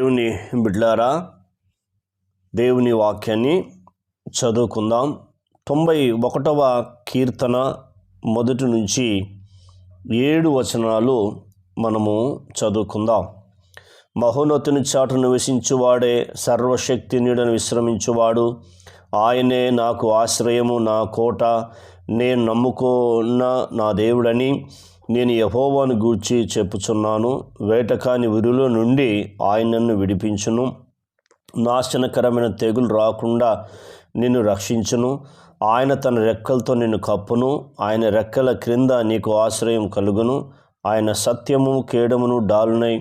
దేవుని బిడ్లారా దేవుని వాక్యాన్ని చదువుకుందాం. తొంభై ఒకటవ కీర్తన మొదటి నుంచి ఏడు వచనాలు మనము చదువుకుందాం. మహోన్నతుని చాటు నివసించువాడే సర్వశక్తి నీడను విశ్రమించువాడు. ఆయనే నాకు ఆశ్రయము నా కోట. నేను నమ్ముకున్న నా దేవుడని నేను యహోవాను గూర్చి చెప్పుచున్నాను వేటకాని విరుల నుండి ఆయన నన్ను విడిపించును. నాశనకరమైన తెగులు రాకుండా నిన్ను రక్షించును. ఆయన తన రెక్కలతో నిన్ను కప్పును. ఆయన రెక్కల క్రింద నీకు ఆశ్రయం కలుగును. ఆయన సత్యము కేడమును డాలునై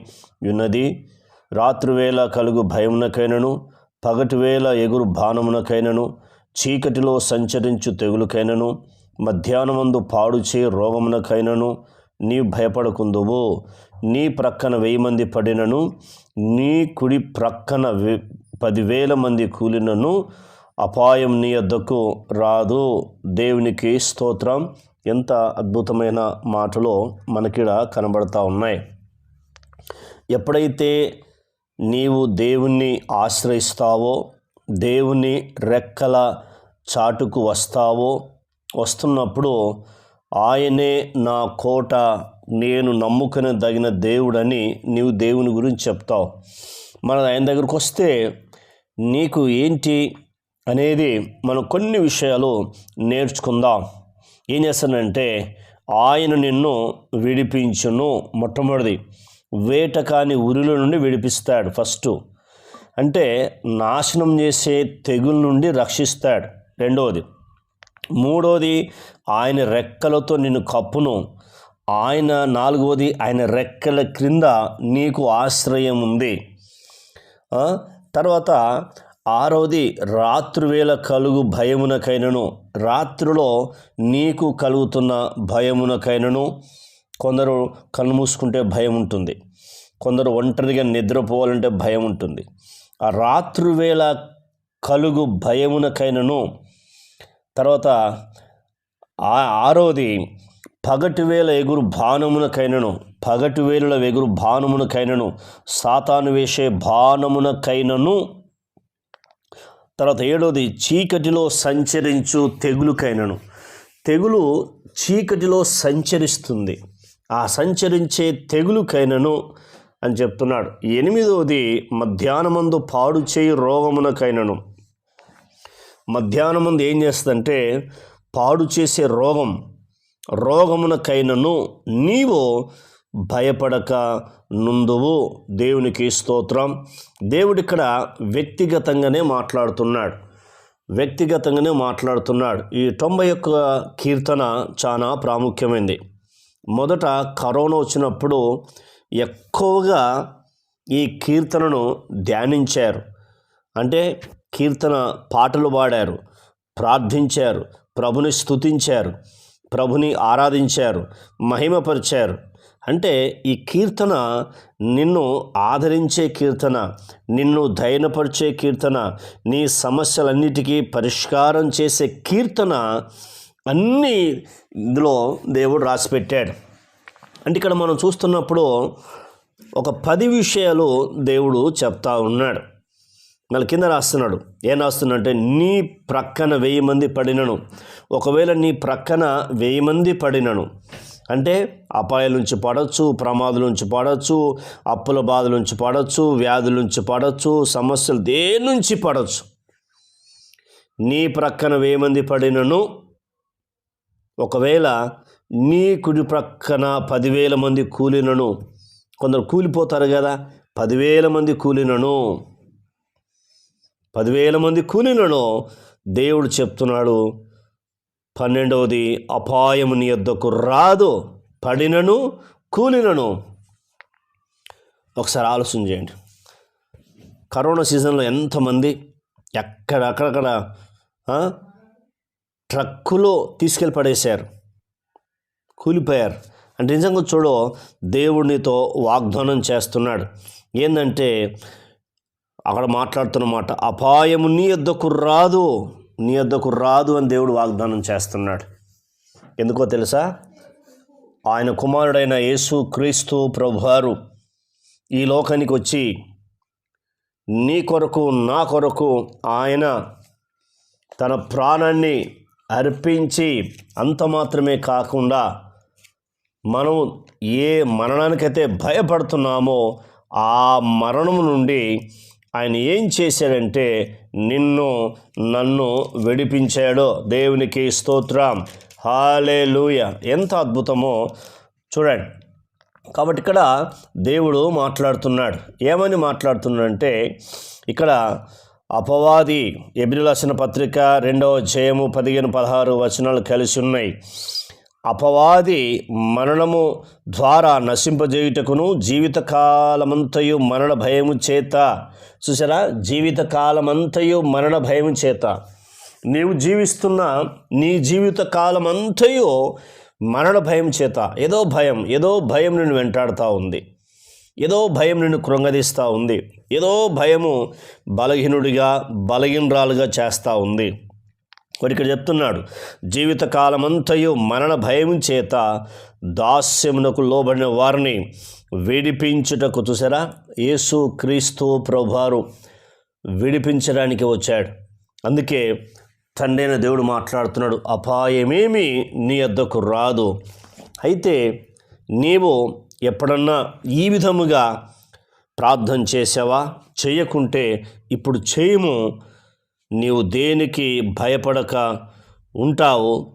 ఉన్నది. రాత్రివేళ కలుగు భయమునకైనను. పగటివేళ ఎగురు బాణమునకైనను. చీకటిలో సంచరించు తెగులుకైనను. మధ్యాహ్నమందు పాడుచే రోగమునకైనను. నీ భయపడకుందువు. నీ ప్రక్కన వెయ్యి మంది పడినను నీ కుడి ప్రక్కన వె పదివేల మంది కూలినను అపాయం నీ వద్దకు రాదు. దేవునికి స్తోత్రం. ఎంత అద్భుతమైన మాటలో మనకిడ కనబడతా ఉన్నాయి. ఎప్పుడైతే నీవు దేవుణ్ణి ఆశ్రయిస్తావో దేవుని రెక్కల చాటుకు వస్తావో వస్తున్నప్పుడు ఆయనే నా కోట నేను నమ్ముకునే తగిన దేవుడని నీవు దేవుని గురించి చెప్తావు. మన ఆయన దగ్గరకు వస్తే నీకు ఏంటి అనేది మనం కొన్ని విషయాలు నేర్చుకుందాం. ఏం చేస్తానంటే ఆయన నిన్ను విడిపించును మొట్టమొదటిది. వేటకాని ఉరిలో నుండి విడిపిస్తాడు ఫస్ట్. అంటే నాశనం చేసే తెగుల నుండి రక్షిస్తాడు. రెండవది మూడవది ఆయన రెక్కలతో నిన్ను కప్పును. ఆయన నాలుగవది ఆయన రెక్కల క్రింద నీకు ఆశ్రయం ఉంది. తర్వాత ఆరవది రాత్రివేళ కలుగు భయమునకైనను. రాత్రిలో నీకు కలుగుతున్న భయమునకైనను. కొందరు కళ్ళు మూసుకుంటే భయం ఉంటుంది కొందరు ఒంటరిగా నిద్రపోవాలంటే భయం ఉంటుంది ఆ రాత్రివేళ కలుగు భయమునకైనను తర్వాత ఆ ఆరోది పగటి వేల ఎగురు బాణమునకైనను పగటి వేలుల ఎగురు బాణమునకైనను సాతాను వేసే బాణమునకైనను. తర్వాత ఏడోది చీకటిలో సంచరించు తెగులుకైనను. తెగులు చీకటిలో సంచరిస్తుంది. ఆ సంచరించే తెగులుకైనను అని చెప్తున్నాడు. ఎనిమిదవది మధ్యాహ్నమందు పాడు చేయి రోగమునకైనను. మధ్యాహ్నం ముందు ఏం చేస్తుందంటే పాడు చేసే రోగం రోగమునకైనను నీవు భయపడక నుందువు. దేవునికి స్తోత్రం. దేవుడు ఇక్కడ వ్యక్తిగతంగానే మాట్లాడుతున్నాడు. వ్యక్తిగతంగానే మాట్లాడుతున్నాడు. ఈ తొంభై యొక్క కీర్తన చాలా ప్రాముఖ్యమైంది. మొదట కరోనా వచ్చినప్పుడు ఎక్కువగా ఈ కీర్తనను ధ్యానించారు. అంటే కీర్తన పాటలు పాడారు. ప్రార్థించారు. ప్రభుని స్తుతించారు. ప్రభుని ఆరాధించారు. మహిమపరిచారు. అంటే ఈ కీర్తన నిన్ను ఆదరించే కీర్తన నిన్ను దయనపరిచే కీర్తన నీ సమస్యలన్నిటికీ పరిష్కారం చేసే కీర్తన అన్నీ ఇందులో దేవుడు రాసిపెట్టాడు. అంటే ఇక్కడ మనం చూస్తున్నప్పుడు ఒక పది విషయాలు దేవుడు చెప్తా ఉన్నాడు. మళ్ళీ కింద రాస్తున్నాడు. ఏం రాస్తున్నాడంటే నీ ప్రక్కన వెయ్యి మంది పడినను. ఒకవేళ నీ ప్రక్కన వెయ్యి మంది పడినను అంటే అపాయాల నుంచి పడవచ్చు ప్రమాదాల నుంచి పడవచ్చు అప్పుల బాధల నుంచి పడవచ్చు వ్యాధుల నుంచి పడవచ్చు సమస్యలు దేని నుంచి పడవచ్చు నీ ప్రక్కన వెయ్యి మంది పడినను ఒకవేళ నీ కుడి ప్రక్కన పదివేల మంది కూలినను కొందరు కూలిపోతారు కదా పదివేల మంది కూలినను. పదివేల మంది కూలినను దేవుడు చెప్తున్నాడు. పన్నెండవది అపాయము నీ యొద్దకు రాదు పడినను కూలినను. ఒకసారి ఆలోచన చేయండి. కరోనా సీజన్లో ఎంతమంది ఎక్కడ అక్కడక్కడ ట్రక్కులో తీసుకెళ్ళి పడేశారు. కూలిపోయారు. అంటే నిజంగా చూడు దేవుడినితో వాగ్దానం చేస్తున్నాడు. ఏంటంటే అక్కడ మాట్లాడుతున్నమాట అపాయము నీ యొద్దకు రాదు నీ యొద్దకు రాదు అని దేవుడు వాగ్దానం చేస్తున్నాడు. ఎందుకో తెలుసా? ఆయన కుమారుడైన యేసు క్రీస్తు ప్రభువారు ఈ లోకానికి వచ్చి నీ కొరకు నా కొరకు ఆయన తన ప్రాణాన్ని అర్పించి అంత మాత్రమే కాకుండా మనం ఏ మరణానికైతే భయపడుతున్నామో ఆ మరణం నుండి ఆయన ఏం చేశాడంటే నిన్ను నన్ను విడిపించాడో. దేవునికి స్తోత్రం. హాలే లూయ ఎంత అద్భుతమో. చూడండి. కాబట్టి ఇక్కడ దేవుడు మాట్లాడుతున్నాడు. ఏమని మాట్లాడుతున్నాడంటే ఇక్కడ అపవాది ఎబ్రిలసిన పత్రిక రెండవ జయము పదిహేను పదహారు వచనాలు కలిసి ఉన్నాయి. అపవాది మరణము ద్వారా నశింపజేయుటకును జీవితకాలమంతయు మరణ భయము చేత. చూసారా జీవితకాలమంతయు మరణ భయము చేత. నీవు జీవిస్తున్న నీ జీవిత కాలమంతయు మరణ భయం చేత. ఏదో భయం ఏదో భయం నిన్ను వెంటాడుతూ ఉంది. ఏదో భయం నిన్ను కృంగదీస్తూ ఉంది. ఏదో భయము బలహీనుడిగా బలహీనరాలుగా చేస్తూ ఉంది. మరి ఇక్కడ చెప్తున్నాడు జీవితకాలమంతయు మరణ భయం చేత దాస్యమునకు లోబడిన వారిని విడిపించుటకు చూసారా యేసు క్రీస్తు ప్రభువారు విడిపించడానికి వచ్చాడు. అందుకే తండ్రైన దేవుడు మాట్లాడుతున్నాడు అపాయమేమి నీ వద్దకు రాదు. అయితే నీవు ఎప్పుడన్నా ఈ విధముగా ప్రార్థన చేసావా చేయకుంటే ఇప్పుడు చేయము నీవు దేనికి భయపడక ఉంటావు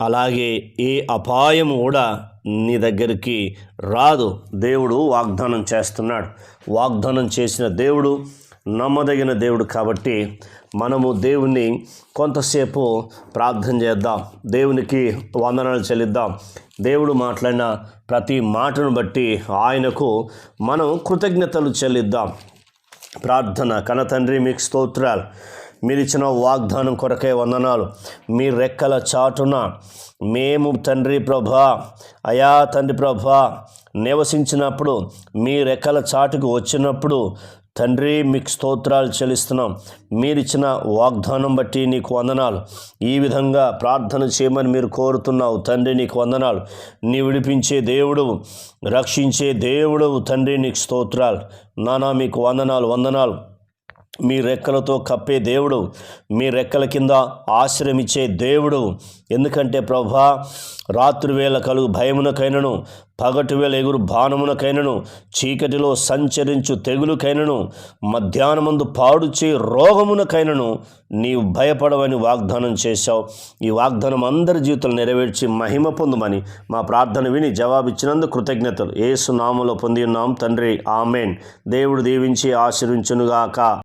అలాగే ఏ అపాయం కూడా నీ దగ్గరికి రాదు. దేవుడు వాగ్దానం చేస్తున్నాడు. వాగ్దానం చేసిన దేవుడు నమ్మదగిన దేవుడు కాబట్టి మనము దేవుణ్ణి కొంతసేపు ప్రార్థన చేద్దాం. దేవునికి వందనాలు చెల్లిద్దాం. దేవుడు మాట్లాడిన ప్రతి మాటను బట్టి ఆయనకు మనం కృతజ్ఞతలు చెల్లిద్దాం. ప్రార్థన కనతండ్రి మీకు స్తోత్రాలు. మీరు ఇచ్చిన వాగ్దానం కొరకే వందనాలు. మీ రెక్కల చాటున మేము తండ్రి ప్రభా అయా తండ్రి ప్రభా నివసించినప్పుడు మీ రెక్కల చాటుకు వచ్చినప్పుడు తండ్రి మీకు స్తోత్రాలు చెల్లిస్తున్నాం. మీరిచ్చిన వాగ్దానం బట్టి నీకు వందనాలు. ఈ విధంగా ప్రార్థన చేయమని మీరు కోరుతున్నావు తండ్రి నీకు వందనాలు. నీ విడిపించే దేవుడు రక్షించే దేవుడు తండ్రి నీకు స్తోత్రాలు. నానా మీకు వందనాలు వందనాలు. మీ రెక్కలతో కప్పే దేవుడు మీ రెక్కల కింద ఆశ్రమించే దేవుడు. ఎందుకంటే ప్రభా రాత్రి వేళ కలుగు భయమునకైనను పగటి వేళ ఎగురు బాణమునకైనను చీకటిలో సంచరించు తెగులుకైనను మధ్యాహ్నమందు పాడుచే రోగమునకైనను నీవు భయపడవని వాగ్దానం చేశావు. ఈ వాగ్దానం అందరి జీవితంలో నెరవేర్చి మహిమ పొందుమని మా ప్రార్థన విని జవాబిచ్చినందుకు కృతజ్ఞతలు. ఏసు నామలో పొంది ఉన్నాం తండ్రి. ఆమెన్. దేవుడు దీవించి ఆశీర్వించునుగాక.